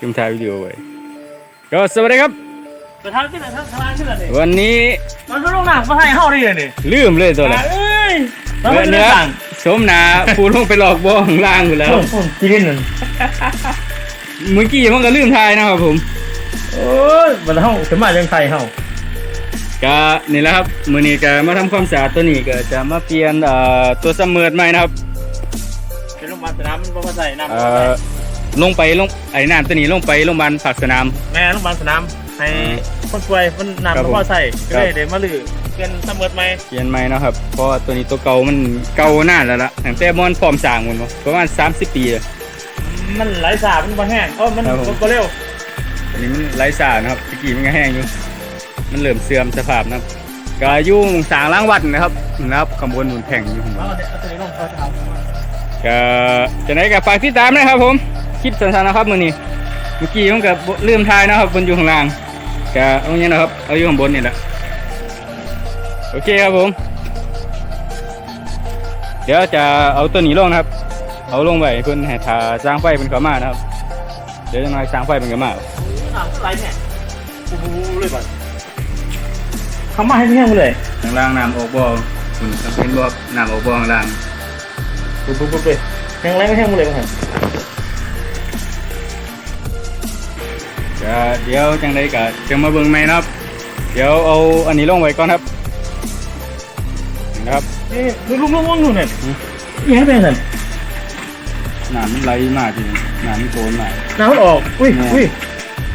ลืมถ่ายวิดีโอไว้ก็สวัสดีครับไปทางที่ไหนทางทางที่ไหนนี่วันนี้มันก็ลงหนักมาให้เฮาได้เลยนี่ลืมเลยตัวละเอ้ยแล้วเดืมัอนนเลืเนี้อยสั่งสมนาปูลงไปหลอกบ่ข้างล่างอยู่แล้วโอ้โหกินนั่นเมื่อกี้มันก็ลืมถ่ายนะครับผมโอ้ยมันเฮาขึ้นมายังไทยเฮาก็นี่แหละครับมื้อนี้ก็มาทำความสะอาดตัวนี้ก็จะมาเปลี่ยนเอ่อตัวซัมเมอร์ใหม่นะครับเป็นโรงพยาบาลสนามมันบ่มาใส่น้ำเอ่อ ลงไปลงไอ้น้ำตัวนี้ลงไปโรงพยาบาลผักสนาม แม่โรงพยาบาลสนามให้คนป่วยมันน้ำครับบ่ผมพอใส่ครัก็บเลยเดี๋ยวมาลือเป็นเสมอไหมเปลี่ยนใหม่เนาะครับเพราะว่าตัวนี้ตัวเก่ามันเก่านานแล้วล่ะตั้งแต่มอนพร้อมสร้างหมดบ่ประมาณ30 ปีแล้วมันไหลสาบมันบ่แห้งเออมันครับผม บ่เร็วอันนี้มันไร้สารนะครับตะกี้มันก็แห้งอยู่มันเริ่มเสื่อมสภาพนะครับก็อยุ่งสร้างล้างวัดนะครับนะครับข้างบนหนุนแข่งอยู่ข้างบเอานเดี๋ยวเอาตัวนี้ลงเขาจะเอา ก็จะไหนก็ฝากติดตามนะครับผม คลิปสั้นๆนะครับมื้อนี้เมื่อกี้ผมก็บ่ลืมถ่ายนะครับบนอยู่ข้างล่างก็เอาอย่างนี้นะครับ เอาอยู่ข้างบนนี่แหละโอเคครับผม เดี๋ยวจะเอาตัวนี้ลงนะครับ เอาลงไว้เพื่อนให้ทาสร้างไฟเป็นเขามานะครับ เดี๋ยวจะน้อยสร้างไฟเป็นเขามาน้ำไหลเนี่ยโอ้โหเลยบ่เขามาให้แห้งเลยข้างล่างน้ำออกบ่อคุณจำเป็นบ่น้ำออกบ่อข้างล่างปุ๊บปุ๊บปุ๊บเลยแห้งไรไม่แห้งเลยมั้ง ก็เดี๋ยวจังไดก็จะมาเบิ่งใหม่นะครับ เดี๋ยวเอาอันนี้ลงไว้ก่อนครับนะครับนี่ลุกลุกลุกลุกลุกเนี่ยยังไงเป็นสันน้ำมันไหลมาจริงน้ำมันโกนมาน้ำมันออก อุ้ยเนี่ยอุ้ย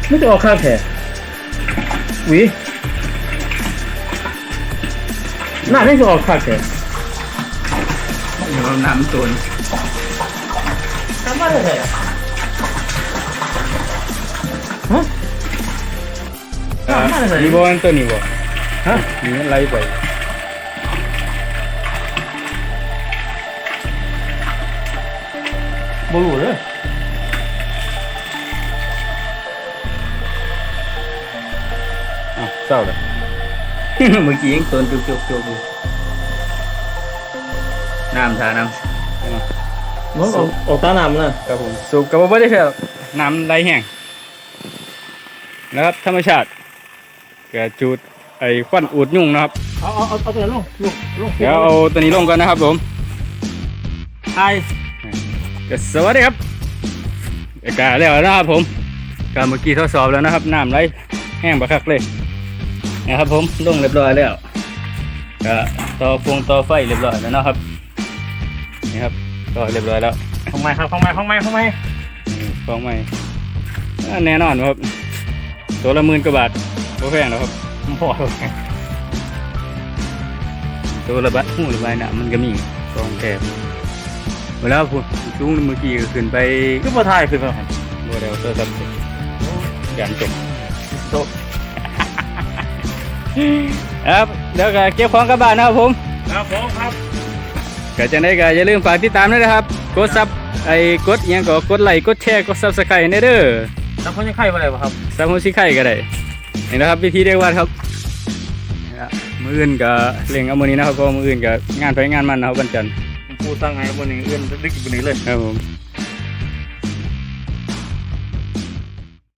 ไม่จะออกข้างแผลอุ้ยหน้าไม่จะออกข้างแผลเดี๋ยวน้ำมันโกนทำมาเลยแผลฮะเอ่อน้ำมันอะไรนี่บ่อันตัวนี้บ่ฮะนี่มันไหลไปบรูเลยอ้าวเศร้าเลย เมื่อกี้ยังตนจุกจุกจุกอยู่น้ำทาน้ำเอามามั นออกออกตาหนามนะครับผมสูบกับบ่ได้แค่น้ำไหลแห้งนะครับ ธรรมชาติแกจูดไอ้ควันอูดยุ่งนะครับ เอาเอาเอาเอาตัวลงลงลงเดี๋ยวเอาตัวนี้ลงก่อนนะครับผมไทยก็สวัสดีครับเอกาแล้วนะครับผมก็เมื่อกี้ทดสอบแล้วนะครับน้ำไหลแห้งบักคักเลยนะครับผมลงเรียบร้อยแล้วก็ต่อฟงต่อไฟเรียบร้อยแล้วนะครับนี่ครับก็เรียบร้อยแล้วข้างในครับข้างในข้างในข้างในอืมของใหม่อ่าแน่นอนครับ ตัวละหมื่นกว่าบาทโอแพงแล้วครับพอตัวละบาทหูละใบน่ะมันก็มีสองแถบเวลาพูดช่วงเมื่อกี้ก็ขึ้นไปคือพอไทยคือพอไทยโมเดลตัวสับการจบโตครับเดี๋ยวก็เก็บของกลับบ้านนะครับผมครับผมครับก็จะได้ก็อย่าลืมฝากติดตามด้วยนะครับ กดซับไอ้กดอิหยังก็กดไลค์กดแชร์กดซับสไครต์ในเด้อ แล้วคนยังไข้มาเลยป่ะครับซับหัวชิไข่ก็ได้นี่นะครับวิธีเรียกว่าครับนะมืออื่นก็เล่งเอามือนี้นะครับเพราะว่ามืออื่นก็งานไปงานมันนะครับวันจันทร์ผมพูดตั้งไงวันนี้เอื้อนดึกวันนี้เลยครับผม